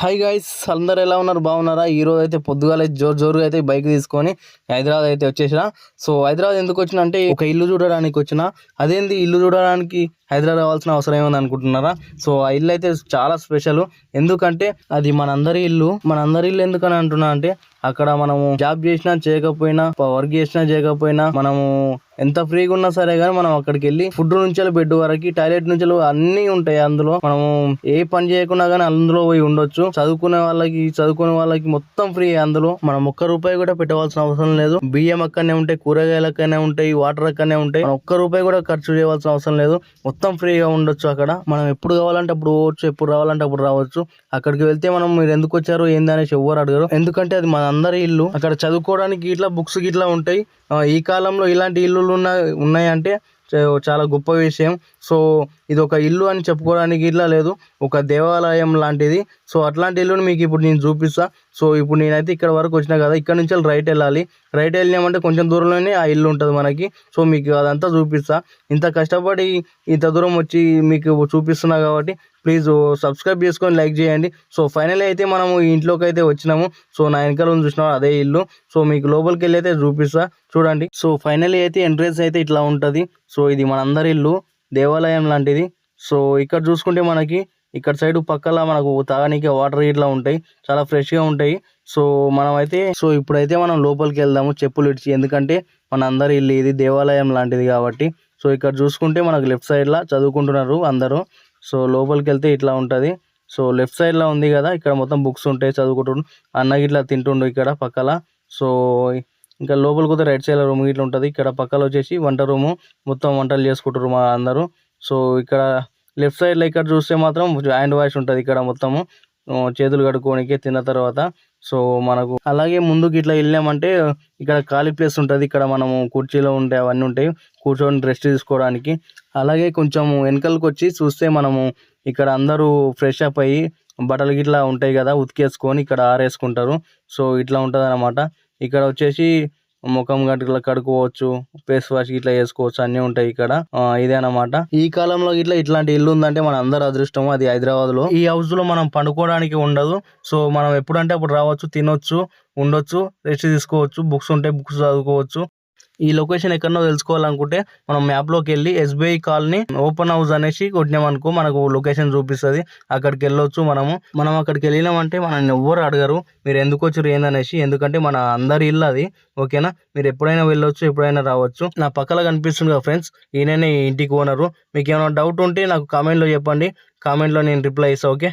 Hi guys అందరు ఎలా ఉన్నారు? బాగున్నారా? ఈ రోజు అయితే పొద్దుగాల జోరు జోరుగా అయితే బైక్ తీసుకొని హైదరాబాద్ అయితే వచ్చేసిన. సో హైదరాబాద్ ఎందుకు వచ్చిన అంటే ఒక ఇల్లు చూడడానికి వచ్చిన అదేంది ఇల్లు చూడడానికి హైదరాబాద్ రావాల్సిన అవసరం ఏముంది అనుకుంటున్నారా? సో ఆ ఇల్లు అయితే చాలా స్పెషల్ ఎందుకంటే అది మనందరి ఇల్లు. మనందరి ఇల్లు ఎందుకని అంటున్నా అంటే అక్కడ మనము జాబ్ చేసినా చేయకపోయినా వర్క్ చేసినా చేయకపోయినా మనము ఎంత ఫ్రీగా ఉన్నా సరే కానీ మనం అక్కడికి వెళ్ళి ఫుడ్ నుంచి బెడ్ వరకు టాయిలెట్ నుంచి అన్ని ఉంటాయి అందులో. మనం ఏ పని చేయకున్నా కానీ అందులో పోయి ఉండొచ్చు. చదువుకునే వాళ్ళకి చదువుకునే వాళ్ళకి మొత్తం ఫ్రీ అందులో. మనం ఒక్క రూపాయి కూడా పెట్టవలసిన అవసరం లేదు. బియ్యం అక్కడనే ఉంటాయి కూరగాయలు ఉంటాయి వాటర్ అక్కడనే ఉంటాయి. మనం ఒక్క రూపాయి కూడా ఖర్చు చేయవలసిన అవసరం లేదు. మొత్తం ఫ్రీగా ఉండొచ్చు అక్కడ. మనం ఎప్పుడు కావాలంటే అప్పుడు పోవచ్చు ఎప్పుడు రావాలంటే అప్పుడు రావచ్చు. అక్కడికి వెళ్తే మనం మీరు ఎందుకు వచ్చారు ఏంది అనేసి ఎవ్వరు అడగరు. ఎందుకంటే అది మన అందరి ఇల్లు. అక్కడ చదువుకోవడానికి ఇట్లా బుక్స్ గిట్లా ఉంటాయి. ఈ కాలంలో ఇలాంటి ఇల్లులు ఉన్న ఉన్నాయంటే చాలా గొప్ప విషయం. సో ఇది ఒక ఇల్లు అని చెప్పుకోవడానికి ఇట్లా లేదు. ఒక దేవాలయం లాంటిది. సో అట్లాంటి ఇల్లుని మీకు ఇప్పుడు నేను చూపిస్తాను సో ఇప్పుడు నేనైతే ఇక్కడ వరకు వచ్చినా కదా ఇక్కడ నుంచి రైట్ వెళ్ళాలి. రైట్ వెళ్ళినామంటే కొంచెం దూరంలోనే ఆ ఇల్లు ఉంటుంది మనకి. సో మీకు అదంతా చూపిస్తా. ఇంత కష్టపడి ఇంత దూరం వచ్చి మీకు చూపిస్తున్నా కాబట్టి ప్లీజ్ సబ్స్క్రైబ్ చేసుకొని లైక్ చేయండి. సో ఫైనల్ అయితే మనము ఈ ఇంట్లోకి అయితే వచ్చినాము. సో నా వెనకాల ఉంది చూసినా అదే ఇల్లు. సో మీకు లోపలికి వెళ్ళి అయితే చూపిస్తా. చూడండి. సో ఫైనల్ అయితే ఎంట్రెన్స్ అయితే ఇట్లా ఉంటుంది. సో ఇది మనందరి ఇల్లు. దేవాలయం లాంటిది. సో ఇక్కడ చూసుకుంటే మనకి ఇక్కడ సైడ్ పక్కల మనకు తాగనీకి వాటర్ ఇట్లా ఉంటాయి. చాలా ఫ్రెష్గా ఉంటాయి. సో మనమైతే సో ఇప్పుడైతే మనం లోపలికి వెళ్దాము చెప్పులు ఇడిచి. ఎందుకంటే మన అందరు ఇల్లు ఇది దేవాలయం లాంటిది కాబట్టి. సో ఇక్కడ చూసుకుంటే మనకు లెఫ్ట్ సైడ్లో చదువుకుంటున్నారు అందరూ. సో లోపలికి వెళ్తే ఇట్లా ఉంటుంది. సో లెఫ్ట్ సైడ్లో ఉంది కదా ఇక్కడ మొత్తం బుక్స్ ఉంటాయి చదువుకుంటుండు. అన్నకి ఇట్లా తింటుండు ఇక్కడ పక్కల. సో ఇంకా లోపలికి పోతే రైట్ సైడ్ రూమ్ ఇట్లా ఉంటుంది. ఇక్కడ పక్కన వచ్చేసి వంట రూము మొత్తం వంటలు చేసుకుంటారు మా అందరూ. సో ఇక్కడ లెఫ్ట్ సైడ్లో ఇక్కడ చూస్తే మాత్రం హ్యాండ్ వాష్ ఉంటుంది ఇక్కడ మొత్తము. చేతులు కడుక్కోనికి తిన్న తర్వాత. సో మనకు అలాగే ముందుకు ఇట్లా వెళ్ళామంటే ఇక్కడ ఖాళీ ప్లేస్ ఉంటుంది. ఇక్కడ మనము కుర్చీలో ఉంటాయి అవన్నీ ఉంటాయి. కూర్చొని రెస్ట్ తీసుకోవడానికి. అలాగే కొంచెం వెనకలకు వచ్చి చూస్తే మనము ఇక్కడ అందరూ ఫ్రెష్ అప్ అయ్యి బట్టలు గిట్లా ఉంటాయి కదా ఉతికేసుకొని ఇక్కడ ఆరేసుకుంటారు. సో ఇట్లా ఉంటుంది ఇక్కడ వచ్చేసి ముఖం గట్ల కడుక్కోవచ్చు ఫేస్ వాష్ ఇట్లా చేసుకోవచ్చు అన్నీ ఉంటాయి ఇక్కడ. ఇదే అన్నమాట. ఈ కాలంలో ఇట్లా ఇట్లాంటి ఇల్లు ఉందంటే మన అందరి అదృష్టం అది హైదరాబాద్లో ఈ హౌస్లో మనం పండుకోవడానికి ఉండదు. సో మనం ఎప్పుడంటే అప్పుడు రావచ్చు తినొచ్చు ఉండొచ్చు రెస్ట్ తీసుకోవచ్చు బుక్స్ ఉంటే బుక్స్ చదువుకోవచ్చు. ఈ లొకేషన్ ఎక్కడనో తెలుసుకోవాలనుకుంటే మనం మ్యాప్లోకి వెళ్ళి ఎస్బీఐ కాలనీ ఓపెన్ హౌస్ అనేసి కొట్టినామనుకో మనకు లొకేషన్ చూపిస్తుంది. అక్కడికి వెళ్ళొచ్చు మనము. మనం అక్కడికి వెళ్ళినామంటే మనల్ని ఎవ్వరు అడగరు. మీరు ఎందుకు వచ్చారు ఏందనేసి. ఎందుకంటే మన అందరి ఇల్లు అది. ఓకేనా మీరు ఎప్పుడైనా వెళ్ళొచ్చు ఎప్పుడైనా రావచ్చు. నా పక్కన కనిపిస్తుంది కదా ఫ్రెండ్స్ ఈయననే ఈ ఇంటికి ఓనరు మీకు ఏమైనా డౌట్ ఉంటే నాకు కామెంట్లో చెప్పండి. కామెంట్లో నేను రిప్లై ఇస్తాను ఓకే